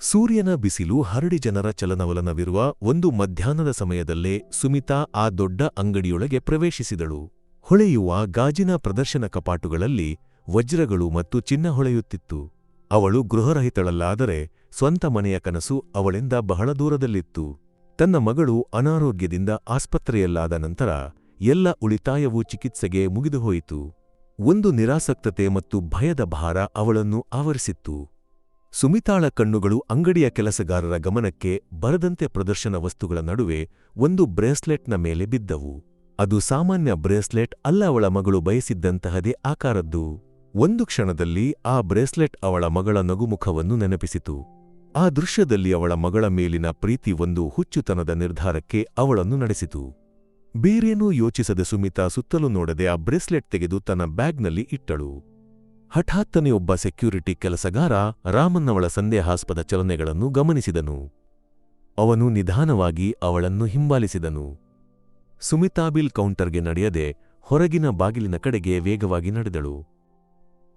ಸೂರ್ಯನ ಬಿಸಿಲು ಹರಡಿ ಜನರ ಚಲನವಲನವಿರುವ ಒಂದು ಮಧ್ಯಾಹ್ನದ ಸಮಯದಲ್ಲೇ ಸುಮಿತಾ ಆ ದೊಡ್ಡ ಅಂಗಡಿಯೊಳಗೆ ಪ್ರವೇಶಿಸಿದಳು. ಹೊಳೆಯುವ ಗಾಜಿನ ಪ್ರದರ್ಶನ ಕಪಾಟುಗಳಲ್ಲಿ ವಜ್ರಗಳು ಮತ್ತು ಚಿನ್ನ ಹೊಳೆಯುತ್ತಿತ್ತು. ಅವಳು ಗೃಹರಹಿತಳಲ್ಲಾದರೆ ಸ್ವಂತ ಮನೆಯ ಕನಸು ಅವಳಿಂದ ಬಹಳ ದೂರದಲ್ಲಿತ್ತು. ತನ್ನ ಮಗಳು ಅನಾರೋಗ್ಯದಿಂದ ಆಸ್ಪತ್ರೆಯಲ್ಲಾದ ನಂತರ ಎಲ್ಲ ಉಳಿತಾಯವೂ ಚಿಕಿತ್ಸೆಗೆ ಮುಗಿದುಹೋಯಿತು. ಒಂದು ನಿರಾಸಕ್ತತೆ ಮತ್ತು ಭಯದ ಭಾರ ಅವಳನ್ನು ಆವರಿಸಿತ್ತು. ಸುಮಿತಾಳ ಕಣ್ಣುಗಳು ಅಂಗಡಿಯ ಕೆಲಸಗಾರರ ಗಮನಕ್ಕೆ ಬರದಂತೆ ಪ್ರದರ್ಶನ ವಸ್ತುಗಳ ನಡುವೆ ಒಂದು ಬ್ರೇಸ್ಲೆಟ್ನ ಮೇಲೆ ಬಿದ್ದವು. ಅದು ಸಾಮಾನ್ಯ ಬ್ರೇಸ್ಲೆಟ್ ಅಲ್ಲ ಅವಳ ಮಗಳು ಬಯಸಿದ್ದಂತಹದೇ ಆಕಾರದ್ದು. ಒಂದು ಕ್ಷಣದಲ್ಲಿ ಆ ಬ್ರೇಸ್ಲೆಟ್ ಅವಳ ಮಗಳ ನಗುಮುಖವನ್ನು ನೆನಪಿಸಿತು. ಆ ದೃಶ್ಯದಲ್ಲಿ ಅವಳ ಮಗಳ ಮೇಲಿನ ಪ್ರೀತಿ ಒಂದು ಹುಚ್ಚುತನದ ನಿರ್ಧಾರಕ್ಕೆ ಅವಳನ್ನು ನಡೆಸಿತು. ಬೇರೇನೂ ಯೋಚಿಸದ ಸುಮಿತಾ ಸುತ್ತಲೂ ನೋಡದೆ ಆ ಬ್ರೇಸ್ಲೆಟ್ ತೆಗೆದು ತನ್ನ ಬ್ಯಾಗ್ನಲ್ಲಿ ಇಟ್ಟಳು. ಹಠಾತ್ತನೆ ಒಬ್ಬ ಸೆಕ್ಯೂರಿಟಿ ಕೆಲಸಗಾರ ರಾಮನ್ನವಳ ಸಂದೇಹಾಸ್ಪದ ಚಲನೆಗಳನ್ನು ಗಮನಿಸಿದನು. ಅವನು ನಿಧಾನವಾಗಿ ಅವಳನ್ನು ಹಿಂಬಾಲಿಸಿದನು. ಸುಮಿತಾಬಿಲ್ ಕೌಂಟರ್ಗೆ ನಡೆಯದೆ ಹೊರಗಿನ ಬಾಗಿಲಿನ ಕಡೆಗೆ ವೇಗವಾಗಿ ನಡೆದಳು.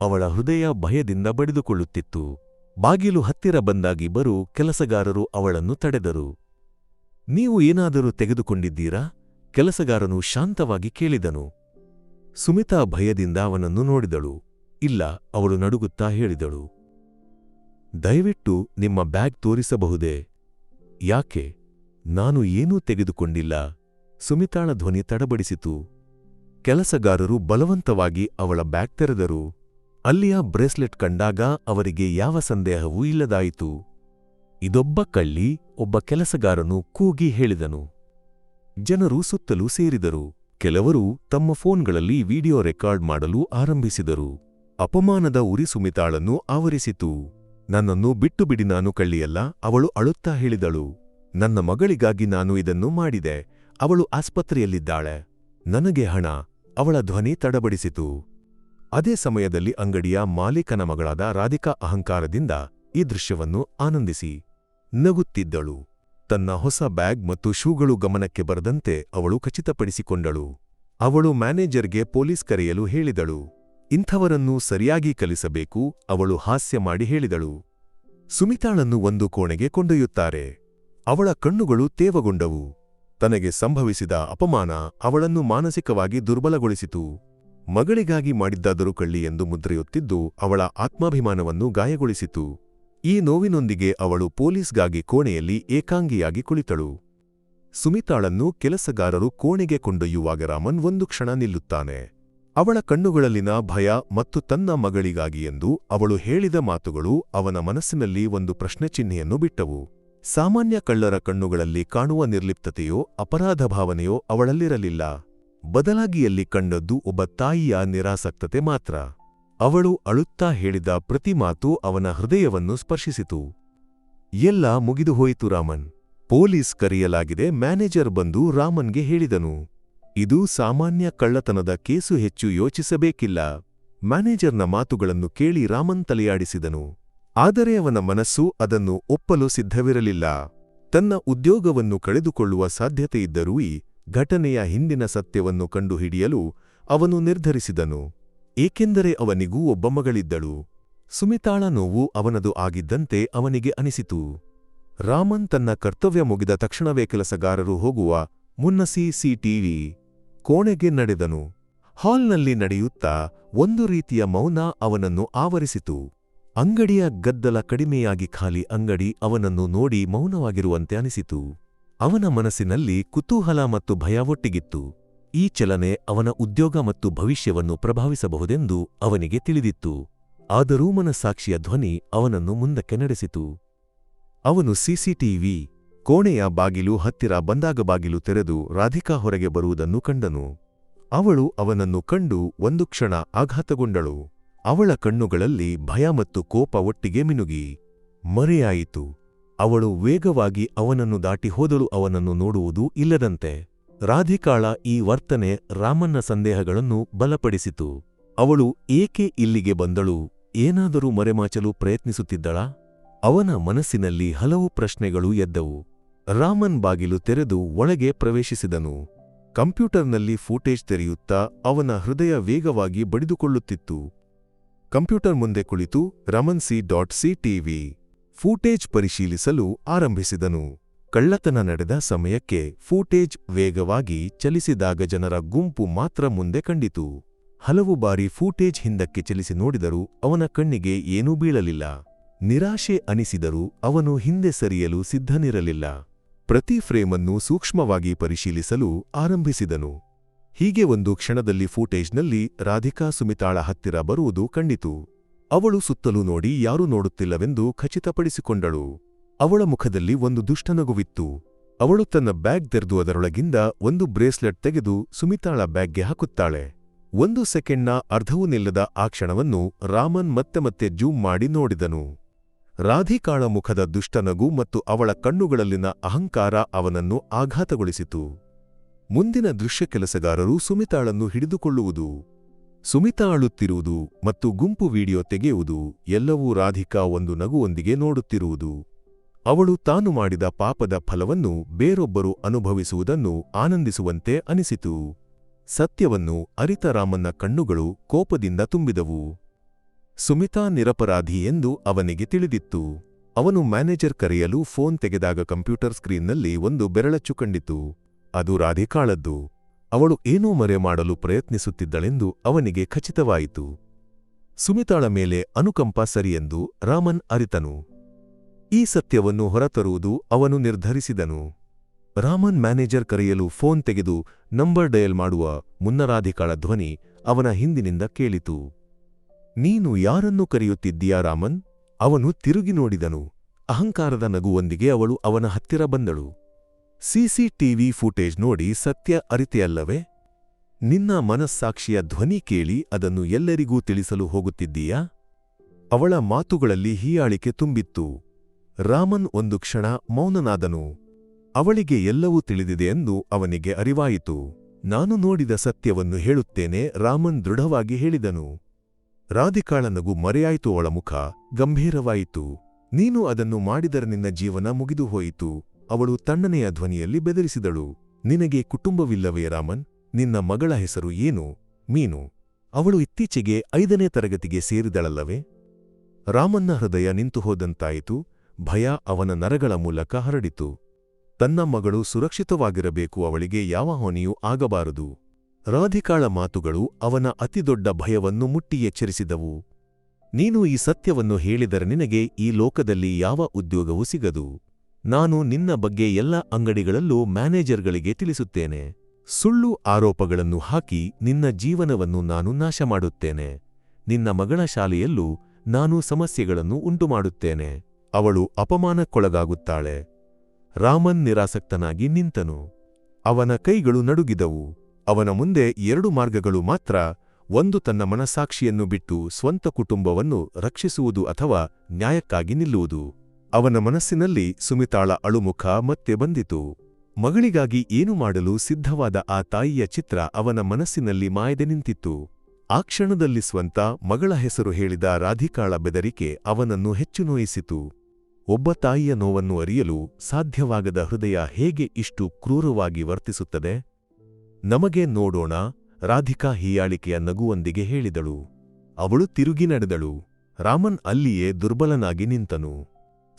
ಅವಳ ಹೃದಯ ಭಯದಿಂದ ಬಡಿದುಕೊಳ್ಳುತ್ತಿತ್ತು. ಬಾಗಿಲು ಹತ್ತಿರ ಬಂದಾಗಿ ಬರು ಕೆಲಸಗಾರರು ಅವಳನ್ನು ತಡೆದರು. ನೀವು ಏನಾದರೂ ತೆಗೆದುಕೊಂಡಿದ್ದೀರಾ? ಕೆಲಸಗಾರನು ಶಾಂತವಾಗಿ ಕೇಳಿದನು. ಸುಮಿತಾ ಭಯದಿಂದ ಅವನನ್ನು ನೋಡಿದಳು. ಇಲ್ಲ ಅವಳು ನಡುಗುತ್ತಾ ಹೇಳಿದಳು. ದಯವಿಟ್ಟು ನಿಮ್ಮ ಬ್ಯಾಗ್ ತೋರಿಸಬಹುದೇ? ಯಾಕೆ? ನಾನು ಏನೂ ತೆಗೆದುಕೊಂಡಿಲ್ಲ. ಸುಮಿತಾಳ ಧ್ವನಿ ತಡಬಡಿಸಿತು. ಕೆಲಸಗಾರರು ಬಲವಂತವಾಗಿ ಅವಳ ಬ್ಯಾಗ್ ತೆರೆದರು. ಅಲ್ಲಿಯ ಬ್ರೇಸ್ಲೆಟ್ ಕಂಡಾಗ ಅವರಿಗೆ ಯಾವ ಸಂದೇಹವೂ ಇಲ್ಲದಾಯಿತು. ಇದೊಬ್ಬ ಕಳ್ಳಿ, ಒಬ್ಬ ಕೆಲಸಗಾರನು ಕೂಗಿ ಹೇಳಿದನು. ಜನರು ಸುತ್ತಲೂ ಸೇರಿದರು. ಕೆಲವರು ತಮ್ಮ ಫೋನ್ಗಳಲ್ಲಿ ವಿಡಿಯೋ ರೆಕಾರ್ಡ್ ಮಾಡಲು ಆರಂಭಿಸಿದರು. ಅಪಮಾನದ ಉರಿ ಸುಮಿತಾಳನ್ನು ಆವರಿಸಿತು. ನನ್ನನ್ನು ಬಿಟ್ಟು ಬಿಡಿ ನಾನು ಕಳ್ಳಿಯಲ್ಲ, ಅವಳು ಅಳುತ್ತಾ ಹೇಳಿದಳು. ನನ್ನ ಮಗಳಿಗಾಗಿ ನಾನು ಇದನ್ನು ಮಾಡಿದೆ, ಅವಳು ಆಸ್ಪತ್ರೆಯಲ್ಲಿದ್ದಾಳೆ. ನನಗೆ ಹಣ, ಅವಳ ಧ್ವನಿ ತಡಬಡಿಸಿತು. ಅದೇ ಸಮಯದಲ್ಲಿ ಅಂಗಡಿಯ ಮಾಲೀಕನ ಮಗಳಾದ ರಾಧಿಕಾ ಅಹಂಕಾರದಿಂದ ಈ ದೃಶ್ಯವನ್ನು ಆನಂದಿಸಿ. ನಗುತ್ತಿದ್ದಳು. ತನ್ನ ಹೊಸ ಬ್ಯಾಗ್ ಮತ್ತು ಶೂಗಳು ಗಮನಕ್ಕೆ ಬರದಂತೆ ಅವಳು ಖಚಿತಪಡಿಸಿಕೊಂಡಳು. ಅವಳು ಮ್ಯಾನೇಜರ್ಗೆ ಪೊಲೀಸ್ ಕರೆಯಲು ಹೇಳಿದಳು. ಇಂಥವರನ್ನು ಸರಿಯಾಗಿ ಕಲಿಸಬೇಕು, ಅವಳು ಹಾಸ್ಯ ಮಾಡಿ ಹೇಳಿದಳು. ಸುಮಿತಾಳನ್ನು ಒಂದು ಕೋಣೆಗೆ ಕೊಂಡೊಯ್ಯುತ್ತಾರೆ. ಅವಳ ಕಣ್ಣುಗಳು ತೇವಗೊಂಡವು. ತನಗೆ ಸಂಭವಿಸಿದ ಅಪಮಾನ ಅವಳನ್ನು ಮಾನಸಿಕವಾಗಿ ದುರ್ಬಲಗೊಳಿಸಿತು. ಮಗಳಿಗಾಗಿ ಮಾಡಿದ್ದಾದರೂ ಕಳ್ಳಿ ಎಂದು ಮುದ್ರೆಯುತ್ತಿದ್ದು, ಅವಳ ಆತ್ಮಾಭಿಮಾನವನ್ನು ಗಾಯಗೊಳಿಸಿತು. ಈ ನೋವಿನೊಂದಿಗೆ ಅವಳು ಪೊಲೀಸ್ಗಾಗಿ ಕೋಣೆಯಲ್ಲಿ ಏಕಾಂಗಿಯಾಗಿ ಕುಳಿತಳು. ಸುಮಿತಾಳನ್ನು ಕೆಲಸಗಾರರು ಕೋಣೆಗೆ ಕೊಂಡೊಯ್ಯುವಾಗ ರಾಮನ್ ಒಂದು ಕ್ಷಣ ನಿಲ್ಲುತ್ತಾನೆ. ಅವಳ ಕಣ್ಣುಗಳಲ್ಲಿನ ಭಯ ಮತ್ತು ತನ್ನ ಮಗಳಿಗಾಗಿ ಎಂದು ಅವಳು ಹೇಳಿದ ಮಾತುಗಳು ಅವನ ಮನಸ್ಸಿನಲ್ಲಿ ಒಂದು ಪ್ರಶ್ನೆ ಚಿಹ್ನೆಯನ್ನು ಬಿಟ್ಟವು. ಸಾಮಾನ್ಯ ಕಳ್ಳರ ಕಣ್ಣುಗಳಲ್ಲಿ ಕಾಣುವ ನಿರ್ಲಿಪ್ತತೆಯೋ ಅಪರಾಧ ಭಾವನೆಯೋ ಅವಳಲ್ಲಿರಲಿಲ್ಲ. ಬದಲಾಗಿಯಲ್ಲಿ ಕಂಡದ್ದು ಒಬ್ಬ ತಾಯಿಯ ನಿರಾಸಕ್ತತೆ ಮಾತ್ರ. ಅವಳು ಅಳುತ್ತಾ ಹೇಳಿದ ಪ್ರತಿ ಮಾತು ಅವನ ಹೃದಯವನ್ನು ಸ್ಪರ್ಶಿಸಿತು. ಎಲ್ಲ ಮುಗಿದುಹೋಯಿತು ರಾಮನ್. ಪೊಲೀಸ್ ಕರೆಯಲಾಗಿದೆ, ಮ್ಯಾನೇಜರ್ ಬಂದು ರಾಮನ್ಗೆ ಹೇಳಿದನು. ಇದು ಸಾಮಾನ್ಯ ಕಳ್ಳತನದ ಕೇಸು ಹೆಚ್ಚು ಯೋಚಿಸಬೇಕಿಲ್ಲ. ಮ್ಯಾನೇಜರ್ನ ಮಾತುಗಳನ್ನು ಕೇಳಿ ರಾಮನ್ ತಲೆಯಾಡಿಸಿದನು. ಆದರೆ ಅವನ ಮನಸ್ಸು ಅದನ್ನು ಒಪ್ಪಲು ಸಿದ್ಧವಿರಲಿಲ್ಲ. ತನ್ನ ಉದ್ಯೋಗವನ್ನು ಕಳೆದುಕೊಳ್ಳುವ ಸಾಧ್ಯತೆಯಿದ್ದರೂ ಈ ಘಟನೆಯ ಹಿಂದಿನ ಸತ್ಯವನ್ನು ಕಂಡುಹಿಡಿಯಲು ಅವನು ನಿರ್ಧರಿಸಿದನು. ಏಕೆಂದರೆ ಅವನಿಗೂ ಒಬ್ಬ ಮಗಳಿದ್ದಳು. ಸುಮಿತಾಳ ನೋವು ಅವನದು ಆಗಿದ್ದಂತೆ ಅವನಿಗೆ ಅನಿಸಿತು. ರಾಮನ್ ತನ್ನ ಕರ್ತವ್ಯ ಮುಗಿದ ತಕ್ಷಣವೇ ಕೆಲಸಗಾರರು ಹೋಗುವ ಮುನ್ನಸಿ ಸಿಸಿಟಿವಿ ಕೋಣೆಗೆ ನಡೆದನು. ಹಾಲ್ನಲ್ಲಿ ನಡೆಯುತ್ತಾ ಒಂದು ರೀತಿಯ ಮೌನ ಅವನನ್ನು ಆವರಿಸಿತು. ಅಂಗಡಿಯ ಗದ್ದಲ ಕಡಿಮೆಯಾಗಿ ಖಾಲಿ ಅಂಗಡಿ ಅವನನ್ನು ನೋಡಿ ಮೌನವಾಗಿರುವಂತೆ ಅನಿಸಿತು. ಅವನ ಮನಸ್ಸಿನಲ್ಲಿ ಕುತೂಹಲ ಮತ್ತು ಭಯ ಒಟ್ಟಿಗಿತ್ತು. ಈ ಚಲನೆ ಅವನ ಉದ್ಯೋಗ ಮತ್ತು ಭವಿಷ್ಯವನ್ನು ಪ್ರಭಾವಿಸಬಹುದೆಂದು ಅವನಿಗೆ ತಿಳಿದಿತ್ತು. ಆದರೂ ಮನಸ್ಸಾಕ್ಷಿಯ ಧ್ವನಿ ಅವನನ್ನು ಮುಂದಕ್ಕೆ ನಡೆಸಿತು. ಅವನು ಸಿಸಿಟಿವಿ ಕೋಣೆಯ ಬಾಗಿಲು ಹತ್ತಿರ ಬಂದಾಗ ಬಾಗಿಲು ತೆರೆದು ರಾಧಿಕಾ ಹೊರಗೆ ಬರುವುದನ್ನು ಕಂಡನು. ಅವಳು ಅವನನ್ನು ಕಂಡು ಒಂದು ಕ್ಷಣ ಆಘಾತಗೊಂಡಳು. ಅವಳ ಕಣ್ಣುಗಳಲ್ಲಿ ಭಯ ಮತ್ತು ಕೋಪ ಒಟ್ಟಿಗೆ ಮಿನುಗಿ. ಮರೆಯಾಯಿತು. ಅವಳು ವೇಗವಾಗಿ ಅವನನ್ನು ದಾಟಿ ಹೋದಳು, ಅವನನ್ನು ನೋಡುವುದೂ ಇಲ್ಲದಂತೆ. ರಾಧಿಕಾಳ ಈ ವರ್ತನೆ ರಾಮನ್ನ ಸಂದೇಹಗಳನ್ನು ಬಲಪಡಿಸಿತು. ಅವಳು ಏಕೆ ಇಲ್ಲಿಗೆ ಬಂದಳು? ಏನಾದರೂ ಮರೆಮಾಚಲು ಪ್ರಯತ್ನಿಸುತ್ತಿದ್ದಳಾ? ಅವನ ಮನಸ್ಸಿನಲ್ಲಿ ಹಲವು ಪ್ರಶ್ನೆಗಳು ಎದ್ದವು. ರಾಮನ್ ಬಾಗಿಲು ತೆರೆದು ಒಳಗೆ ಪ್ರವೇಶಿಸಿದನು. ಕಂಪ್ಯೂಟರ್ನಲ್ಲಿ ಫೂಟೇಜ್ ತೆರೆಯುತ್ತಾ ಅವನ ಹೃದಯ ವೇಗವಾಗಿ ಬಡಿದುಕೊಳ್ಳುತ್ತಿತ್ತು. ಕಂಪ್ಯೂಟರ್ ಮುಂದೆ ಕುಳಿತು Raman C dot C TV footage ಪರಿಶೀಲಿಸಲು ಆರಂಭಿಸಿದನು. ಕಳ್ಳತನ ನಡೆದ ಸಮಯಕ್ಕೆ ಫೂಟೇಜ್ ವೇಗವಾಗಿ ಚಲಿಸಿದಾಗ ಜನರ ಗುಂಪು ಮಾತ್ರ ಮುಂದೆ ಕಂಡಿತು. ಹಲವು ಬಾರಿ ಫೂಟೇಜ್ ಹಿಂದಕ್ಕೆ ಚಲಿಸಿ ನೋಡಿದರೂ ಅವನ ಕಣ್ಣಿಗೆ ಏನೂ ಬೀಳಲಿಲ್ಲ. ನಿರಾಶೆ ಅನಿಸಿದರೂ ಅವನು ಹಿಂದೆ ಸರಿಯಲು ಸಿದ್ಧನಿರಲಿಲ್ಲ. ಪ್ರತಿ ಫ್ರೇಮನ್ನು ಸೂಕ್ಷ್ಮವಾಗಿ ಪರಿಶೀಲಿಸಲು ಆರಂಭಿಸಿದನು. ಹೀಗೆ ಒಂದು ಕ್ಷಣದಲ್ಲಿ ಫೂಟೇಜ್ನಲ್ಲಿ ರಾಧಿಕಾ ಸುಮಿತಾಳ ಹತ್ತಿರ ಬರುವುದು ಕಂಡಿತು ಅವಳು ಸುತ್ತಲೂ ನೋಡಿ ಯಾರೂ ನೋಡುತ್ತಿಲ್ಲವೆಂದು ಖಚಿತಪಡಿಸಿಕೊಂಡಳು. ಅವಳ ಮುಖದಲ್ಲಿ ಒಂದು ದುಷ್ಟನಗುವಿತ್ತು ಅವಳು ತನ್ನ ಬ್ಯಾಗ್ ತೆರೆದು ಅದರೊಳಗಿಂದ ಒಂದು ಬ್ರೇಸ್ಲೆಟ್ ತೆಗೆದು ಸುಮಿತಾಳ ಬ್ಯಾಗ್ಗೆ ಹಾಕುತ್ತಾಳೆ. ಒಂದು ಸೆಕೆಂಡ್ನ ಅರ್ಧವೂ ನಿಲ್ಲದ ಆ ಕ್ಷಣವನ್ನು ರಾಮನ್ ಮತ್ತೆ ಮತ್ತೆ ಜೂಮ್ ಮಾಡಿ ನೋಡಿದನು. ರಾಧಿಕಾಳ ಮುಖದ ದುಷ್ಟನಗು ಮತ್ತು ಅವಳ ಕಣ್ಣುಗಳಲ್ಲಿನ ಅಹಂಕಾರ ಅವನನ್ನು ಆಘಾತಗೊಳಿಸಿತು. ಮುಂದಿನ ದೃಶ್ಯ ಕೆಲಸಗಾರರು ಸುಮಿತಾಳನ್ನು ಹಿಡಿದುಕೊಳ್ಳುವುದು. ಸುಮಿತಾ ಅಳುತ್ತಿರುವುದು ಮತ್ತು ಗುಂಪು ವಿಡಿಯೋ ತೆಗೆಯುವುದು ಎಲ್ಲವೂ ರಾಧಿಕಾ ಒಂದು ನಗುವೊಂದಿಗೆ ನೋಡುತ್ತಿರುವುದು. ಅವಳು ತಾನು ಮಾಡಿದ ಪಾಪದ ಫಲವನ್ನು ಬೇರೊಬ್ಬರು ಅನುಭವಿಸುವುದನ್ನು ಆನಂದಿಸುವಂತೆ ಅನಿಸಿತು. ಸತ್ಯವನ್ನು ಅರಿತರಾಮನ್ನ ಕಣ್ಣುಗಳು ಕೋಪದಿಂದ ತುಂಬಿದವು. ಸುಮಿತಾ ನಿರಪರಾಧಿ ಎಂದು ಅವನಿಗೆ ತಿಳಿದಿತ್ತು. ಅವನು ಮ್ಯಾನೇಜರ್ ಕರೆಯಲು ಫೋನ್ ತೆಗೆದಾಗ ಕಂಪ್ಯೂಟರ್ ಸ್ಕ್ರೀನ್ನಲ್ಲಿ ಒಂದು ಬೆರಳಚ್ಚು ಕಂಡಿತು. ಅದು ರಾಧಿಕಾಳದ್ದು. ಅವಳು ಏನೋ ಮರೆ ಮಾಡಲು ಪ್ರಯತ್ನಿಸುತ್ತಿದ್ದಳೆಂದು ಅವನಿಗೆ ಖಚಿತವಾಯಿತು. ಸುಮಿತಾಳ ಮೇಲೆ ಅನುಕಂಪ ಸರಿಯೆಂದು ರಾಮನ್ ಅರಿತನು. ಈ ಸತ್ಯವನ್ನು ಹೊರತರುವುದು ಅವನು ನಿರ್ಧರಿಸಿದನು. ರಾಮನ್ ಮ್ಯಾನೇಜರ್ ಕರೆಯಲು ಫೋನ್ ತೆಗೆದು ನಂಬರ್ ಡಯಲ್ ಮಾಡುವ ಮುನ್ನರಾಧಿಕಾಳ ಧ್ವನಿ ಅವನ ಹಿಂದಿನಿಂದ ಕೇಳಿತು. ನೀನು ಯಾರನ್ನು ಕರೆಯುತ್ತಿದ್ದೀಯಾ ರಾಮನ್? ಅವನು ತಿರುಗಿ ನೋಡಿದನು. ಅಹಂಕಾರದ ನಗುವೊಂದಿಗೆ ಅವಳು ಅವನ ಹತ್ತಿರ ಬಂದಳು. ಸಿಸಿಟಿವಿ ಫುಟೇಜ್ ನೋಡಿ ಸತ್ಯ ಅರಿತೆಯಲ್ಲವೇ? ನಿನ್ನ ಮನಸ್ಸಾಕ್ಷಿಯ ಧ್ವನಿ ಕೇಳಿ ಅದನ್ನು ಎಲ್ಲರಿಗೂ ತಿಳಿಸಲು ಹೋಗುತ್ತಿದ್ದೀಯಾ? ಅವಳ ಮಾತುಗಳಲ್ಲಿ ಹೀಯಾಳಿಕೆ ತುಂಬಿತ್ತು. ರಾಮನ್ ಒಂದು ಕ್ಷಣ ಮೌನನಾದನು. ಅವಳಿಗೆ ಎಲ್ಲವೂ ತಿಳಿದಿದೆ ಎಂದು ಅವನಿಗೆ ಅರಿವಾಯಿತು. ನಾನು ನೋಡಿದ ಸತ್ಯವನ್ನು ಹೇಳುತ್ತೇನೆ, ರಾಮನ್ ದೃಢವಾಗಿ ಹೇಳಿದನು. ರಾಧಿಕಾಳ ನಗು ಮರೆಯಾಯಿತು, ಅವಳ ಮುಖ ಗಂಭೀರವಾಯಿತು. ನೀನು ಅದನ್ನು ಮಾಡಿದರೆ ನಿನ್ನ ಜೀವನ ಮುಗಿದು ಹೋಯಿತು. ಅವಳು ತಣ್ಣನೆಯ ಧ್ವನಿಯಲ್ಲಿ ಬೆದರಿಸಿದಳು. ನಿನಗೆ ಕುಟುಂಬವಿಲ್ಲವೇ ರಾಮನ್? ನಿನ್ನ ಮಗಳ ಹೆಸರು ಏನು? ಮೀನು. ಅವಳು ಇತ್ತೀಚೆಗೆ ಐದನೇ ತರಗತಿಗೆ ಸೇರಿದಳಲ್ಲವೇ? ರಾಮನ್ನ ಹೃದಯ ನಿಂತು ಹೋದಂತಾಯಿತು. ಭಯ ಅವನ ನರಗಳ ಮೂಲಕ ಹರಡಿತು. ತನ್ನ ಮಗಳು ಸುರಕ್ಷಿತವಾಗಿರಬೇಕು, ಅವಳಿಗೆ ಯಾವ ಹೊನಿಯೂ ಆಗಬಾರದು. ರಾಧಿಕಾಳ ಮಾತುಗಳು ಅವನ ಅತಿದೊಡ್ಡ ಭಯವನ್ನು ಮುಟ್ಟಿ ಎಚ್ಚರಿಸಿದವು. ನೀನು ಈ ಸತ್ಯವನ್ನು ಹೇಳಿದರೆ ನಿನಗೆ ಈ ಲೋಕದಲ್ಲಿ ಯಾವ ಉದ್ಯೋಗವೂ ಸಿಗದು. ನಾನು ನಿನ್ನ ಬಗ್ಗೆ ಎಲ್ಲ ಅಂಗಡಿಗಳಲ್ಲೂ ಮ್ಯಾನೇಜರ್ಗಳಿಗೆ ತಿಳಿಸುತ್ತೇನೆ. ಸುಳ್ಳು ಆರೋಪಗಳನ್ನು ಹಾಕಿ ನಿನ್ನ ಜೀವನವನ್ನು ನಾನು ನಾಶ ಮಾಡುತ್ತೇನೆ. ನಿನ್ನ ಮಗಳ ಶಾಲೆಯಲ್ಲೂ ನಾನು ಸಮಸ್ಯೆಗಳನ್ನು ಉಂಟುಮಾಡುತ್ತೇನೆ. ಅವಳು ಅಪಮಾನಕ್ಕೊಳಗಾಗುತ್ತಾಳೆ. ರಾಮನ್ ನಿರಾಸಕ್ತನಾಗಿ ನಿಂತನು. ಅವನ ಕೈಗಳು ನಡುಗಿದವು. ಅವನ ಮುಂದೆ ಎರಡು ಮಾರ್ಗಗಳು ಮಾತ್ರ, ಒಂದು ತನ್ನ ಮನಸಾಕ್ಷಿಯನ್ನು ಬಿಟ್ಟು ಸ್ವಂತ ಕುಟುಂಬವನ್ನು ರಕ್ಷಿಸುವುದು ಅಥವಾ ನ್ಯಾಯಕ್ಕಾಗಿ ನಿಲ್ಲುವುದು. ಅವನ ಮನಸ್ಸಿನಲ್ಲಿ ಸುಮಿತಾಳ ಅಳುಮುಖ ಮತ್ತೆ ಬಂದಿತು. ಮಗಳಿಗಾಗಿ ಏನು ಮಾಡಲು ಸಿದ್ಧವಾದ ಆ ತಾಯಿಯ ಚಿತ್ರ ಅವನ ಮನಸ್ಸಿನಲ್ಲಿ ಮಾಯದೆ ನಿಂತಿತ್ತು. ಆ ಕ್ಷಣದಲ್ಲಿ ಸ್ವಂತ ಮಗಳ ಹೆಸರು ಹೇಳಿದ ರಾಧಿಕಾಳ ಬೆದರಿಕೆ ಅವನನ್ನು ಹೆಚ್ಚು ನೋಯಿಸಿತು. ಒಬ್ಬ ತಾಯಿಯ ನೋವನ್ನು ಅರಿಯಲು ಸಾಧ್ಯವಾಗದ ಹೃದಯ ಹೇಗೆ ಇಷ್ಟು ಕ್ರೂರವಾಗಿ ವರ್ತಿಸುತ್ತದೆ? ನಮಗೆ ನೋಡೋಣ, ರಾಧಿಕಾ ಹೀಯಾಳಿಕೆಯ ನಗುವೊಂದಿಗೆ ಹೇಳಿದಳು. ಅವಳು ತಿರುಗಿ ನಡೆದಳು. ರಾಮನ್ ಅಲ್ಲಿಯೇ ದುರ್ಬಲನಾಗಿ ನಿಂತನು.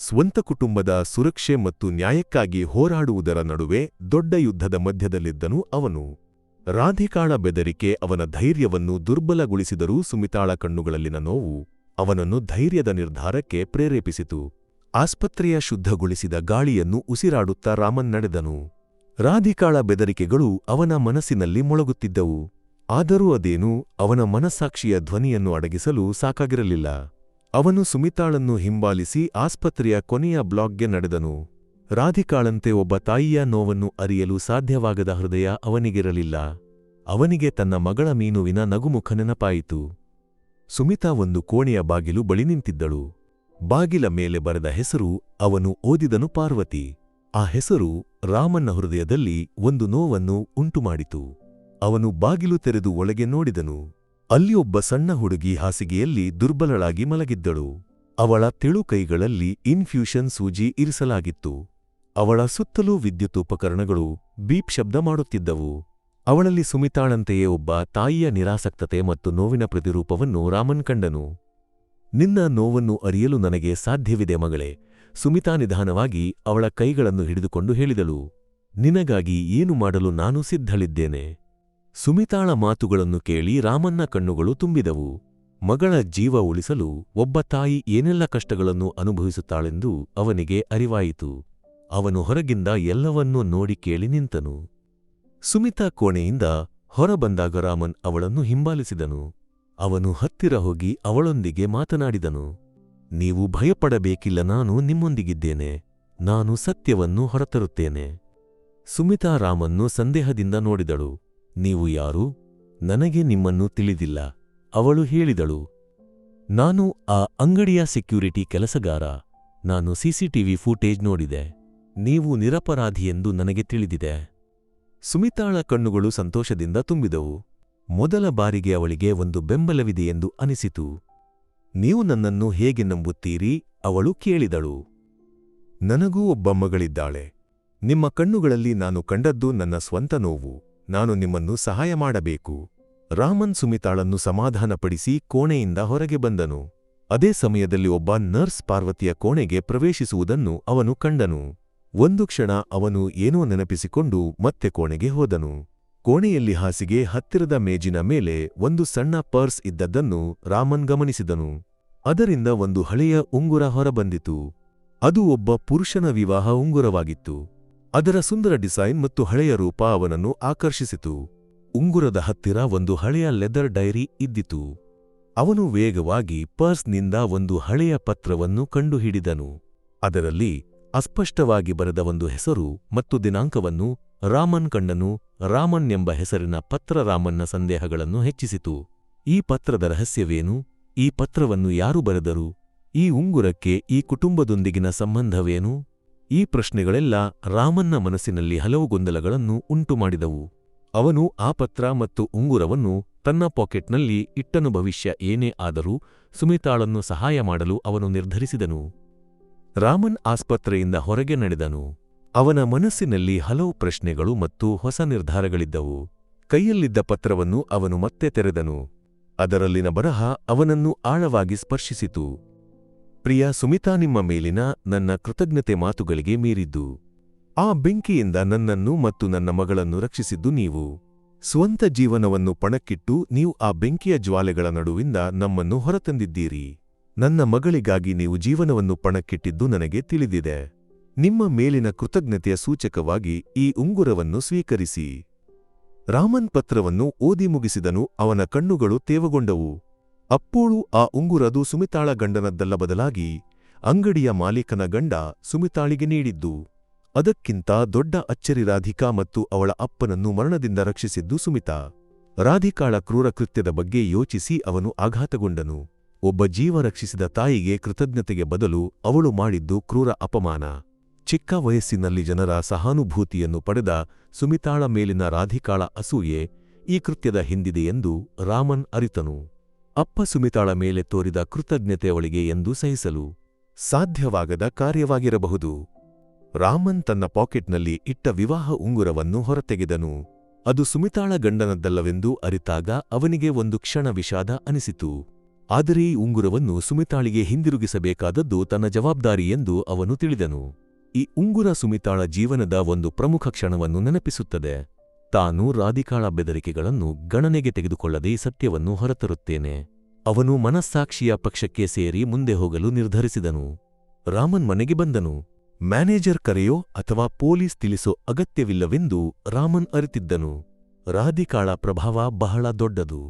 ಸ್ವಂತ ಕುಟುಂಬದ ಸುರಕ್ಷೆ ಮತ್ತು ನ್ಯಾಯಕ್ಕಾಗಿ ಹೋರಾಡುವುದರ ನಡುವೆ ದೊಡ್ಡ ಯುದ್ಧದ ಮಧ್ಯದಲ್ಲಿದ್ದನು ಅವನು. ರಾಧಿಕಾಳ ಬೆದರಿಕೆ ಅವನ ಧೈರ್ಯವನ್ನು ದುರ್ಬಲಗೊಳಿಸಿದರೂ ಸುಮಿತಾಳ ಕಣ್ಣುಗಳಲ್ಲಿನ ನೋವು ಅವನನ್ನು ಧೈರ್ಯದ ನಿರ್ಧಾರಕ್ಕೆ ಪ್ರೇರೇಪಿಸಿತು. ಆಸ್ಪತ್ರೆಯ ಶುದ್ಧಗೊಳಿಸಿದ ಗಾಳಿಯನ್ನು ಉಸಿರಾಡುತ್ತಾ ರಾಮನ್ ನಡೆದನು. ರಾಧಿಕಾಳ ಬೆದರಿಕೆಗಳು ಅವನ ಮನಸ್ಸಿನಲ್ಲಿ ಮೊಳಗುತ್ತಿದ್ದವು. ಆದರೂ ಅದೇನು ಅವನ ಮನಸ್ಸಾಕ್ಷಿಯ ಧ್ವನಿಯನ್ನು ಅಡಗಿಸಲು ಸಾಕಾಗಿರಲಿಲ್ಲ. ಅವನು ಸುಮಿತಾಳನ್ನು ಹಿಂಬಾಲಿಸಿ ಆಸ್ಪತ್ರೆಯ ಕೊನೆಯ ಬ್ಲಾಕ್ಗೆ ನಡೆದನು. ರಾಧಿಕಾಳಂತೆ ಒಬ್ಬ ತಾಯಿಯ ನೋವನ್ನು ಅರಿಯಲು ಸಾಧ್ಯವಾಗದ ಹೃದಯ ಅವನಿಗಿರಲಿಲ್ಲ. ಅವನಿಗೆ ತನ್ನ ಮಗಳ ಮೀನುವಿನ ನಗುಮುಖ ನೆನಪಾಯಿತು. ಸುಮಿತಾ ಒಂದು ಕೋಣೆಯ ಬಾಗಿಲು ಬಳಿ ನಿಂತಿದ್ದಳು. ಬಾಗಿಲ ಮೇಲೆ ಬರೆದ ಹೆಸರು ಅವನು ಓದಿದನು ಪಾರ್ವತಿ. ಆ ಹೆಸರು ರಾಮನ ಹೃದಯದಲ್ಲಿ ಒಂದು ನೋವನ್ನು ಉಂಟುಮಾಡಿತು. ಅವನು ಬಾಗಿಲು ತೆರೆದು ಒಳಗೆ ನೋಡಿದನು. ಅಲ್ಲಿ ಒಬ್ಬ ಸಣ್ಣ ಹುಡುಗಿ ಹಾಸಿಗೆಯಲ್ಲಿ ದುರ್ಬಲಳಾಗಿ ಮಲಗಿದ್ದಳು. ಅವಳ ತೆಳು ಕೈಗಳಲ್ಲಿ ಇನ್ಫ್ಯೂಷನ್ ಸೂಜಿ ಇರಿಸಲಾಗಿತ್ತು. ಅವಳ ಸುತ್ತಲೂ ವಿದ್ಯುತ್ ಉಪಕರಣಗಳು ಬೀಪ್ ಶಬ್ದ ಮಾಡುತ್ತಿದ್ದವು. ಅವಳಲ್ಲಿ ಸುಮಿತಾಳಂತೆಯೇ ಒಬ್ಬ ತಾಯಿಯ ನಿರಾಸಕ್ತತೆ ಮತ್ತು ನೋವಿನ ಪ್ರತಿರೂಪವನ್ನು ರಾಮನ್ ಕಂಡನು. ನಿನ್ನ ನೋವನ್ನು ಅರಿಯಲು ನನಗೆ ಸಾಧ್ಯವಿದೆ ಮಗಳೇ. ಸುಮಿತಾ ನಿಧಾನವಾಗಿ ಅವಳ ಕೈಗಳನ್ನು ಹಿಡಿದುಕೊಂಡು ಹೇಳಿದಳು, ನಿನಗಾಗಿ ಏನು ಮಾಡಲು ನಾನು ಸಿದ್ಧಳಿದ್ದೇನೆ? ಸುಮಿತಾಳ ಮಾತುಗಳನ್ನು ಕೇಳಿ ರಾಮನ್ನ ಕಣ್ಣುಗಳು ತುಂಬಿದವು. ಮಗಳ ಜೀವ ಉಳಿಸಲು ಒಬ್ಬ ತಾಯಿ ಏನೆಲ್ಲ ಕಷ್ಟಗಳನ್ನು ಅನುಭವಿಸುತ್ತಾಳೆಂದು ಅವನಿಗೆ ಅರಿವಾಯಿತು. ಅವನು ಹೊರಗಿಂದ ಎಲ್ಲವನ್ನೂ ನೋಡಿ ಕೇಳಿ ನಿಂತನು. ಸುಮಿತಾ ಕೋಣೆಯಿಂದ ಹೊರಬಂದಾಗ ರಾಮನ್ ಅವಳನ್ನು ಹಿಂಬಾಲಿಸಿದನು. ಅವನು ಹತ್ತಿರ ಹೋಗಿ ಅವಳೊಂದಿಗೆ ಮಾತನಾಡಿದನು. ನೀವು ಭಯಪಡಬೇಕಿಲ್ಲ, ನಾನು ನಿಮ್ಮೊಂದಿಗಿದ್ದೇನೆ, ನಾನು ಸತ್ಯವನ್ನು ಹೊರತರುತ್ತೇನೆ. ಸುಮಿತಾ ರಾಮನ್ನು ಸಂದೇಹದಿಂದ ನೋಡಿದಳು. ನೀವು ಯಾರು? ನನಗೆ ನಿಮ್ಮನ್ನು ತಿಳಿದಿಲ್ಲ. ಅವಳು ಹೇಳಿದಳು. ನಾನು ಆ ಅಂಗಡಿಯ ಸೆಕ್ಯೂರಿಟಿ ಕೆಲಸಗಾರ. ನಾನು ಸಿಸಿಟಿವಿ ಫೂಟೇಜ್ ನೋಡಿದೆ. ನೀವು ನಿರಪರಾಧಿಯೆಂದು ನನಗೆ ತಿಳಿದಿದೆ. ಸುಮಿತಾಳ ಕಣ್ಣುಗಳು ಸಂತೋಷದಿಂದ ತುಂಬಿದವು. ಮೊದಲ ಬಾರಿಗೆ ಅವಳಿಗೆ ಒಂದು ಬೆಂಬಲವಿದೆಯೆಂದು ಅನಿಸಿತು. ನೀವು ನನ್ನನ್ನು ಹೇಗೆ ನಂಬುತ್ತೀರಿ? ಅವಳು ಕೇಳಿದಳು. ನನಗೂ ಒಬ್ಬ ಮಗಳಿದ್ದಾಳೆ. ನಿಮ್ಮ ಕಣ್ಣುಗಳಲ್ಲಿ ನಾನು ಕಂಡದ್ದು ನನ್ನ ಸ್ವಂತ ನೋವು. ನಾನು ನಿಮ್ಮನ್ನು ಸಹಾಯ ಮಾಡಬೇಕು. ರಾಮನ್ ಸುಮಿತಾಳನ್ನು ಸಮಾಧಾನಪಡಿಸಿ ಕೋಣೆಯಿಂದ ಹೊರಗೆ ಬಂದನು. ಅದೇ ಸಮಯದಲ್ಲಿ ಒಬ್ಬ ನರ್ಸ್ ಪಾರ್ವತಿಯ ಕೋಣೆಗೆ ಪ್ರವೇಶಿಸುವುದನ್ನು ಅವನು ಕಂಡನು. ಒಂದು ಕ್ಷಣ ಅವನು ಏನೋ ನೆನಪಿಸಿಕೊಂಡು ಮತ್ತೆ ಕೋಣೆಗೆ ಹೋದನು. ಕೋಣೆಯಲ್ಲಿ ಹಾಸಿಗೆ ಹತ್ತಿರದ ಮೇಜಿನ ಮೇಲೆ ಒಂದು ಸಣ್ಣ ಪರ್ಸ್ ಇದ್ದದ್ದನ್ನು ರಾಮನ್ ಗಮನಿಸಿದನು. ಅದರಿಂದ ಒಂದು ಹಳೆಯ ಉಂಗುರ ಹೊರಬಂದಿತು. ಅದು ಒಬ್ಬ ಪುರುಷನ ವಿವಾಹ ಉಂಗುರವಾಗಿತ್ತು. ಅದರ ಸುಂದರ ಡಿಸೈನ್ ಮತ್ತು ಹಳೆಯ ರೂಪ ಅವನನ್ನು ಆಕರ್ಷಿಸಿತು. ಉಂಗುರದ ಹತ್ತಿರ ಒಂದು ಹಳೆಯ ಲೆದರ್ ಡೈರಿ ಇದ್ದಿತು. ಅವನು ವೇಗವಾಗಿ ಪರ್ಸ್ನಿಂದ ಒಂದು ಹಳೆಯ ಪತ್ರವನ್ನು ಕಂಡುಹಿಡಿದನು. ಅದರಲ್ಲಿ ಅಸ್ಪಷ್ಟವಾಗಿ ಬರೆದ ಒಂದು ಹೆಸರು ಮತ್ತು ದಿನಾಂಕವನ್ನು ರಾಮನ್ ಕಂಡನು ರಾಮನ್ ಎಂಬ ಹೆಸರಿನ ಪತ್ರ ರಾಮನ್ನ ಸಂದೇಹಗಳನ್ನು ಹೆಚ್ಚಿಸಿತು. ಈ ಪತ್ರದ ರಹಸ್ಯವೇನು? ಈ ಪತ್ರವನ್ನು ಯಾರು ಬರೆದರು? ಈ ಉಂಗುರಕ್ಕೆ ಈ ಕುಟುಂಬದೊಂದಿಗಿನ ಸಂಬಂಧವೇನು? ಈ ಪ್ರಶ್ನೆಗಳೆಲ್ಲ ರಾಮನ್ನ ಮನಸ್ಸಿನಲ್ಲಿ ಹಲವು ಗೊಂದಲಗಳನ್ನು ಉಂಟುಮಾಡಿದವು. ಅವನು ಆ ಪತ್ರ ಮತ್ತು ಉಂಗುರವನ್ನು ತನ್ನ ಪಾಕೆಟ್ನಲ್ಲಿ ಇಟ್ಟನು. ಭವಿಷ್ಯ ಏನೇ ಆದರೂ ಸುಮಿತಾಳನ್ನು ಸಹಾಯ ಮಾಡಲು ಅವನು ನಿರ್ಧರಿಸಿದನು. ರಾಮನ್ ಆಸ್ಪತ್ರೆಯಿಂದ ಹೊರಗೆ ನಡೆದನು. ಅವನ ಮನಸ್ಸಿನಲ್ಲಿ ಹಲವು ಪ್ರಶ್ನೆಗಳು ಮತ್ತು ಹೊಸ ನಿರ್ಧಾರಗಳಿದ್ದವು. ಕೈಯಲ್ಲಿದ್ದ ಪತ್ರವನ್ನು ಅವನು ಮತ್ತೆ ತೆರೆದನು. ಅದರಲ್ಲಿನ ಬರಹ ಅವನನ್ನು ಆಳವಾಗಿ ಸ್ಪರ್ಶಿಸಿತು. ಪ್ರಿಯ ಸುಮಿತಾ, ನಿಮ್ಮ ಮೇಲಿನ ನನ್ನ ಕೃತಜ್ಞತೆ ಮಾತುಗಳಿಗೆ ಮೀರಿದ್ದು. ಆ ಬೆಂಕಿಯಿಂದ ನನ್ನನ್ನು ಮತ್ತು ನನ್ನ ಮಗಳನ್ನು ರಕ್ಷಿಸಿದ್ದು ನೀವು. ಸ್ವಂತ ಜೀವನವನ್ನು ಪಣಕ್ಕಿಟ್ಟು ನೀವು ಆ ಬೆಂಕಿಯ ಜ್ವಾಲೆಗಳ ನಡುವಿಂದ ನಮ್ಮನ್ನು ಹೊರತಂದಿದ್ದೀರಿ. ನನ್ನ ಮಗಳಿಗಾಗಿ ನೀವು ಜೀವನವನ್ನು ಪಣಕ್ಕಿಟ್ಟಿದ್ದು ನನಗೆ ತಿಳಿದಿದೆ. ನಿಮ್ಮ ಮೇಲಿನ ಕೃತಜ್ಞತೆಯ ಸೂಚಕವಾಗಿ ಈ ಉಂಗುರವನ್ನು ಸ್ವೀಕರಿಸಿ. ರಾಮನ್ ಪತ್ರವನ್ನು ಓದಿ ಮುಗಿಸಿದನು, ಅವನ ಕಣ್ಣುಗಳು ತೇವಗೊಂಡವು. ಅಪ್ಪೋಳು ಆ ಉಂಗುರದು ಸುಮಿತಾಳ ಗಂಡನದ್ದಲ್ಲ ಬದಲಾಗಿ, ಅಂಗಡಿಯ ಮಾಲೀಕನ ಗಂಡ ಸುಮಿತಾಳಿಗೆ ನೀಡಿದ್ದು. ಅದಕ್ಕಿಂತ ದೊಡ್ಡ ಅಚ್ಚರಿ ರಾಧಿಕಾ ಮತ್ತು ಅವಳ ಅಪ್ಪನನ್ನು ಮರಣದಿಂದ ರಕ್ಷಿಸಿದ್ದು ಸುಮಿತಾ. ರಾಧಿಕಾಳ ಕ್ರೂರ ಕೃತ್ಯದ ಬಗ್ಗೆ ಯೋಚಿಸಿ ಅವನು ಆಘಾತಗೊಂಡನು. ಒಬ್ಬ ಜೀವ ರಕ್ಷಿಸಿದ ತಾಯಿಗೆ ಕೃತಜ್ಞತೆಗೆ ಬದಲು ಅವಳು ಮಾಡಿದ್ದು ಕ್ರೂರ ಅಪಮಾನ. ಚಿಕ್ಕ ವಯಸ್ಸಿನಲ್ಲಿ ಜನರ ಸಹಾನುಭೂತಿಯನ್ನು ಪಡೆದ ಸುಮಿತಾಳ ಮೇಲಿನ ರಾಧಿಕಾಳ ಅಸೂಯೆ ಈ ಕೃತ್ಯದ ಹಿಂದಿದೆಯೆಂದು ರಾಮನ್ ಅರಿತನು. ಅಪ್ಪ ಸುಮಿತಾಳ ಮೇಲೆ ತೋರಿದ ಕೃತಜ್ಞತೆ ಅವಳಿಗೆ ಎಂದು ಸಹಿಸಲು ಸಾಧ್ಯವಾಗದ ಕಾರ್ಯವಾಗಿರಬಹುದು. ರಾಮನ್ ತನ್ನ ಪಾಕೆಟ್ನಲ್ಲಿ ಇಟ್ಟ ವಿವಾಹ ಉಂಗುರವನ್ನು ಹೊರತೆಗೆದನು. ಅದು ಸುಮಿತಾಳ ಗಂಡನದ್ದಲ್ಲವೆಂದು ಅರಿತಾಗ ಅವನಿಗೆ ಒಂದು ಕ್ಷಣ ವಿಷಾದ ಅನಿಸಿತು. ಆದರೆ ಈ ಉಂಗುರವನ್ನು ಸುಮಿತಾಳಿಗೆ ಹಿಂದಿರುಗಿಸಬೇಕಾದದ್ದು ತನ್ನ ಜವಾಬ್ದಾರಿ ಎಂದು ಅವನು ತಿಳಿದನು. ಈ ಉಂಗುರ ಸುಮಿತಾಳ ಜೀವನದ ಒಂದು ಪ್ರಮುಖ ಕ್ಷಣವನ್ನು ನೆನಪಿಸುತ್ತದೆ. ತಾನು ರಾಧಿಕಾಳ ಬೆದರಿಕೆಗಳನ್ನು ಗಣನೆಗೆ ತೆಗೆದುಕೊಳ್ಳದೆ ಈ ಸತ್ಯವನ್ನು ಹೊರತರುತ್ತೇನೆ. ಅವನು ಮನಸ್ಸಾಕ್ಷಿಯ ಪಕ್ಷಕ್ಕೆ ಸೇರಿ ಮುಂದೆ ಹೋಗಲು ನಿರ್ಧರಿಸಿದನು. ರಾಮನ್ ಮನೆಗೆ ಬಂದನು. ಮ್ಯಾನೇಜರ್ ಕರೆಯೋ ಅಥವಾ ಪೊಲೀಸ್ ತಿಳಿಸೋ ಅಗತ್ಯವಿಲ್ಲವೆಂದು ರಾಮನ್ ಅರಿತಿದ್ದನು. ರಾಧಿಕಾಳ ಪ್ರಭಾವ ಬಹಳ ದೊಡ್ಡದು.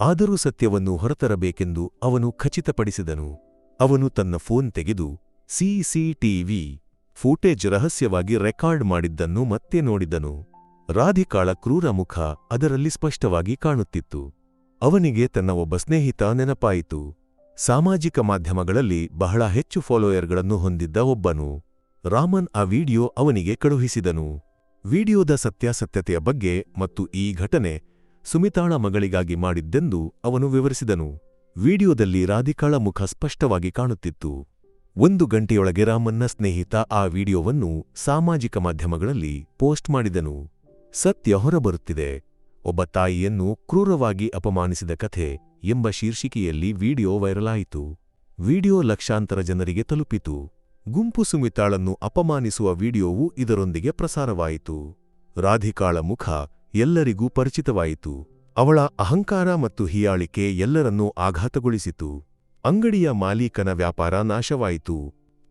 ಆದರೂ ಸತ್ಯವನ್ನು ಹೊರತರಬೇಕೆಂದು ಅವನು ಖಚಿತಪಡಿಸಿದನು. ಅವನು ತನ್ನ ಫೋನ್ ತೆಗೆದು ಸಿಸಿಟಿವಿ ಫೂಟೇಜ್ ರಹಸ್ಯವಾಗಿ ರೆಕಾರ್ಡ್ ಮಾಡಿದ್ದನ್ನು ಮತ್ತೆ ನೋಡಿದನು. ರಾಧಿಕಾಳ ಕ್ರೂರ ಮುಖ ಅದರಲ್ಲಿ ಸ್ಪಷ್ಟವಾಗಿ ಕಾಣುತ್ತಿತ್ತು. ಅವನಿಗೆ ತನ್ನ ಒಬ್ಬ ಸ್ನೇಹಿತ ನೆನಪಾಯಿತು. ಸಾಮಾಜಿಕ ಮಾಧ್ಯಮಗಳಲ್ಲಿ ಬಹಳ ಹೆಚ್ಚು ಫಾಲೋಯರ್ಗಳನ್ನು ಹೊಂದಿದ್ದ ಒಬ್ಬನು. ರಾಮನ್ ಆ ವಿಡಿಯೋ ಅವನಿಗೆ ಕಳುಹಿಸಿದನು. ವಿಡಿಯೋದ ಸತ್ಯಾಸತ್ಯತೆಯ ಬಗ್ಗೆ ಮತ್ತು ಈ ಘಟನೆ ಸುಮಿತಾಳ ಮಗಳಿಗಾಗಿ ಮಾಡಿದ್ದೆಂದು ಅವನು ವಿವರಿಸಿದನು. ವಿಡಿಯೋದಲ್ಲಿ ರಾಧಿಕಾಳ ಮುಖ ಸ್ಪಷ್ಟವಾಗಿ ಕಾಣುತ್ತಿತ್ತು. ಒಂದು ಗಂಟೆಯೊಳಗೆ ರಾಮನ್ನ ಸ್ನೇಹಿತ ಆ ವಿಡಿಯೋವನ್ನು ಸಾಮಾಜಿಕ ಮಾಧ್ಯಮಗಳಲ್ಲಿ ಪೋಸ್ಟ್ ಮಾಡಿದನು. ಸತ್ಯ ಹೊರಬರುತ್ತಿದೆ. ಒಬ್ಬ ತಾಯಿಯನ್ನು ಕ್ರೂರವಾಗಿ ಅಪಮಾನಿಸಿದ ಕಥೆ ಎಂಬ ಶೀರ್ಷಿಕೆಯಲ್ಲಿ ವಿಡಿಯೋ ವೈರಲ್ ಆಯಿತು ವಿಡಿಯೋ ಲಕ್ಷಾಂತರ ಜನರಿಗೆ ತಲುಪಿತು. ಗುಂಪು ಸುಮಿತಾಳನ್ನು ಅಪಮಾನಿಸುವ ವಿಡಿಯೋವು ಇದರೊಂದಿಗೆ ಪ್ರಸಾರವಾಯಿತು. ರಾಧಿಕಾಳ ಮುಖ ಎಲ್ಲರಿಗೂ ಪರಿಚಿತವಾಯಿತು. ಅವಳ ಅಹಂಕಾರ ಮತ್ತು ಹಿಯಾಳಿಕೆ ಎಲ್ಲರನ್ನೂ ಆಘಾತಗೊಳಿಸಿತು. ಅಂಗಡಿಯ ಮಾಲೀಕನ ವ್ಯಾಪಾರ ನಾಶವಾಯಿತು.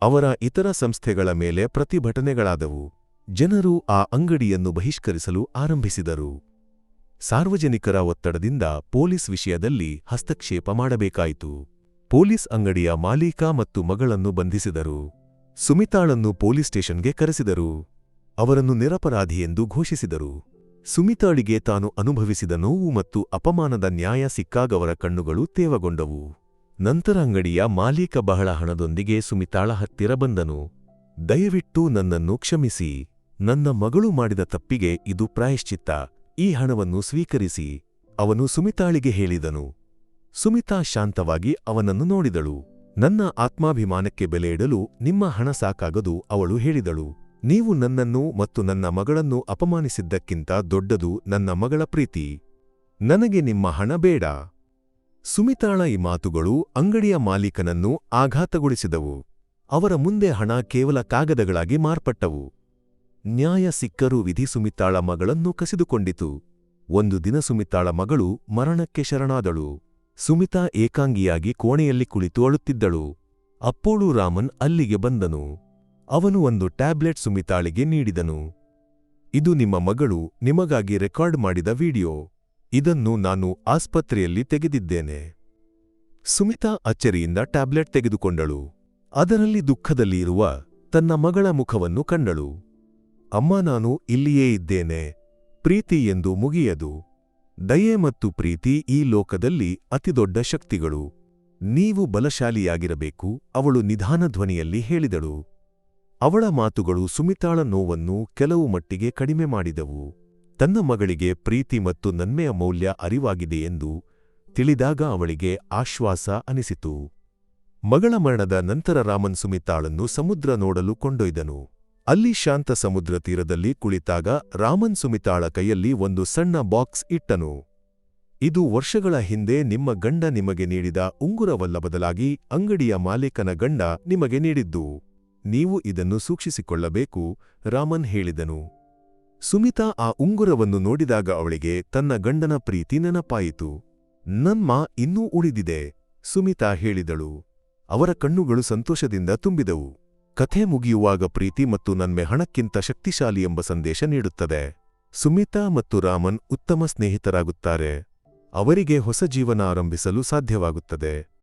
ಅವರ ಇತರ ಸಂಸ್ಥೆಗಳ ಮೇಲೆ ಪ್ರತಿಭಟನೆಗಳಾದವು. ಜನರು ಆ ಅಂಗಡಿಯನ್ನು ಬಹಿಷ್ಕರಿಸಲು ಆರಂಭಿಸಿದರು. ಸಾರ್ವಜನಿಕರ ಒತ್ತಡದಿಂದ ಪೊಲೀಸ್ ವಿಷಯದಲ್ಲಿ ಹಸ್ತಕ್ಷೇಪ ಮಾಡಬೇಕಾಯಿತು. ಪೊಲೀಸ್ ಅಂಗಡಿಯ ಮಾಲೀಕ ಮತ್ತು ಮಗಳನ್ನು ಬಂಧಿಸಿದರು. ಸುಮಿತಾಳನ್ನು ಪೊಲೀಸ್ ಸ್ಟೇಷನ್ಗೆ ಕರೆಸಿದರು. ಅವರನ್ನು ನಿರಪರಾಧಿ ಎಂದು ಘೋಷಿಸಿದರು. ಸುಮಿತಾಳಿಗೆ ತಾನು ಅನುಭವಿಸಿದ ನೋವು ಮತ್ತು ಅಪಮಾನದ ನ್ಯಾಯ ಸಿಕ್ಕಾಗವರ ಕಣ್ಣುಗಳು ತೇವಗೊಂಡವು. ನಂತರ ಅಂಗಡಿಯ ಮಾಲೀಕ ಬಹಳ ಹಣದೊಂದಿಗೆ ಸುಮಿತಾಳ ಹತ್ತಿರ ಬಂದನು. ದಯವಿಟ್ಟು ನನ್ನನ್ನು ಕ್ಷಮಿಸಿ. ನನ್ನ ಮಗಳು ಮಾಡಿದ ತಪ್ಪಿಗೆ ಇದು ಪ್ರಾಯಶ್ಚಿತ್ತ. ಈ ಹಣವನ್ನು ಸ್ವೀಕರಿಸಿ. ಅವನು ಸುಮಿತಾಳಿಗೆ ಹೇಳಿದನು. ಸುಮಿತಾ ಶಾಂತವಾಗಿ ಅವನನ್ನು ನೋಡಿದಳು. ನನ್ನ ಆತ್ಮಾಭಿಮಾನಕ್ಕೆ ಬೆಲೆ ಇಡಲು ನಿಮ್ಮ ಹಣ ಸಾಕಾಗದು ಅವಳು ಹೇಳಿದಳು. ನೀವು ನನ್ನನ್ನು ಮತ್ತು ನನ್ನ ಮಗಳನ್ನು ಅಪಮಾನಿಸಿದ್ದಕ್ಕಿಂತ ದೊಡ್ಡದು ನನ್ನ ಮಗಳ ಪ್ರೀತಿ. ನನಗೆ ನಿಮ್ಮ ಹಣ ಬೇಡ. ಸುಮಿತಾಳ ಈ ಮಾತುಗಳು ಅಂಗಡಿಯ ಮಾಲೀಕನನ್ನು ಆಘಾತಗೊಳಿಸಿದವು. ಅವರ ಮುಂದೆ ಹಣ ಕೇವಲ ಕಾಗದಗಳಾಗಿ ಮಾರ್ಪಟ್ಟವು. ನ್ಯಾಯ ಸಿಕ್ಕರೂ ವಿಧಿ ಸುಮಿತಾಳ ಮಗಳನ್ನು ಕಸಿದುಕೊಂಡಿತು. ಒಂದು ದಿನ ಸುಮಿತಾಳ ಮಗಳು ಮರಣಕ್ಕೆ ಶರಣಾದಳು. ಸುಮಿತಾ ಏಕಾಂಗಿಯಾಗಿ ಕೋಣೆಯಲ್ಲಿ ಕುಳಿತು ಅಳುತ್ತಿದ್ದಳು. ಅಪ್ಪೋಳು ರಾಮನ್ ಅಲ್ಲಿಗೆ ಬಂದನು. ಅವನು ಒಂದು ಟ್ಯಾಬ್ಲೆಟ್ ಸುಮಿತಾಳಿಗೆ ನೀಡಿದನು. ಇದು ನಿಮ್ಮ ಮಗಳು ನಿಮಗಾಗಿ ರೆಕಾರ್ಡ್ ಮಾಡಿದ ವಿಡಿಯೋ. ಇದನ್ನು ನಾನು ಆಸ್ಪತ್ರೆಯಲ್ಲಿ ತೆಗೆದಿದ್ದೇನೆ. ಸುಮಿತಾ ಅಚ್ಚರಿಯಿಂದ ಟ್ಯಾಬ್ಲೆಟ್ ತೆಗೆದುಕೊಂಡಳು. ಅದರಲ್ಲಿ ದುಃಖದಲ್ಲಿ ಇರುವ ತನ್ನ ಮಗಳ ಮುಖವನ್ನು ಕಂಡಳು. ಅಮ್ಮ, ನಾನು ಇಲ್ಲಿಯೇ ಇದ್ದೇನೆ. ಪ್ರೀತಿ ಎಂದು ಮುಗಿಯದು. ದಯೆ ಮತ್ತು ಪ್ರೀತಿ ಈ ಲೋಕದಲ್ಲಿ ಅತಿದೊಡ್ಡ ಶಕ್ತಿಗಳು. ನೀವು ಬಲಶಾಲಿಯಾಗಿರಬೇಕು, ಅವಳು ನಿಧಾನ ಧ್ವನಿಯಲ್ಲಿ ಹೇಳಿದಳು. ಅವಳ ಮಾತುಗಳು ಸುಮಿತಾಳ ನೋವನ್ನು ಕೆಲವು ಮಟ್ಟಿಗೆ ಕಡಿಮೆ ಮಾಡಿದವು. ತನ್ನ ಮಗಳಿಗೆ ಪ್ರೀತಿ ಮತ್ತು ನನ್ಮೆಯ ಮೌಲ್ಯ ಅರಿವಾಗಿದೆ ಎಂದು ತಿಳಿದಾಗ ಅವಳಿಗೆ ಆಶ್ವಾಸ ಅನಿಸಿತು. ಮಗಳ ಮರಣದ ನಂತರ ರಾಮನ್ ಸುಮಿತಾಳನ್ನು ಸಮುದ್ರ ನೋಡಲು ಕೊಂಡೊಯ್ದನು. ಅಲ್ಲಿ ಶಾಂತ ಸಮುದ್ರ ತೀರದಲ್ಲಿ ಕುಳಿತಾಗ ರಾಮನ್ ಸುಮಿತಾಳ ಕೈಯಲ್ಲಿ ಒಂದು ಸಣ್ಣ ಬಾಕ್ಸ್ ಇಟ್ಟನು. ಇದು ವರ್ಷಗಳ ಹಿಂದೆ ನಿಮ್ಮ ಗಂಡ ನಿಮಗೆ ನೀಡಿದ ಉಂಗುರವಲ್ಲ ಬದಲಾಗಿ ಅಂಗಡಿಯ ಮಾಲೀಕನ ಗಂಡ ನಿಮಗೆ ನೀಡಿದ್ದು. ನೀವು ಇದನ್ನು ಸೂಕ್ಷಿಸಿಕೊಳ್ಳಬೇಕು, ರಾಮನ್ ಹೇಳಿದನು. ಸುಮಿತಾ ಆ ಉಂಗುರವನ್ನು ನೋಡಿದಾಗ ಅವಳಿಗೆ ತನ್ನ ಗಂಡನ ಪ್ರೀತಿ ನೆನಪಾಯಿತು. ನಮ್ಮ ಇನ್ನೂ ಉಳಿದಿದೆ, ಸುಮಿತಾ ಹೇಳಿದಳು. ಅವರ ಕಣ್ಣುಗಳು ಸಂತೋಷದಿಂದ ತುಂಬಿದವು. ಕಥೆ ಮುಗಿಯುವಾಗ ಪ್ರೀತಿ ಮತ್ತು ನನ್ಮೆ ಹಣಕ್ಕಿಂತ ಶಕ್ತಿಶಾಲಿ ಎಂಬ ಸಂದೇಶ ನೀಡುತ್ತದೆ. ಸುಮಿತಾ ಮತ್ತು ರಾಮನ್ ಉತ್ತಮ ಸ್ನೇಹಿತರಾಗುತ್ತಾರೆ. ಅವರಿಗೆ ಹೊಸ ಜೀವನ ಆರಂಭಿಸಲು ಸಾಧ್ಯವಾಗುತ್ತದೆ.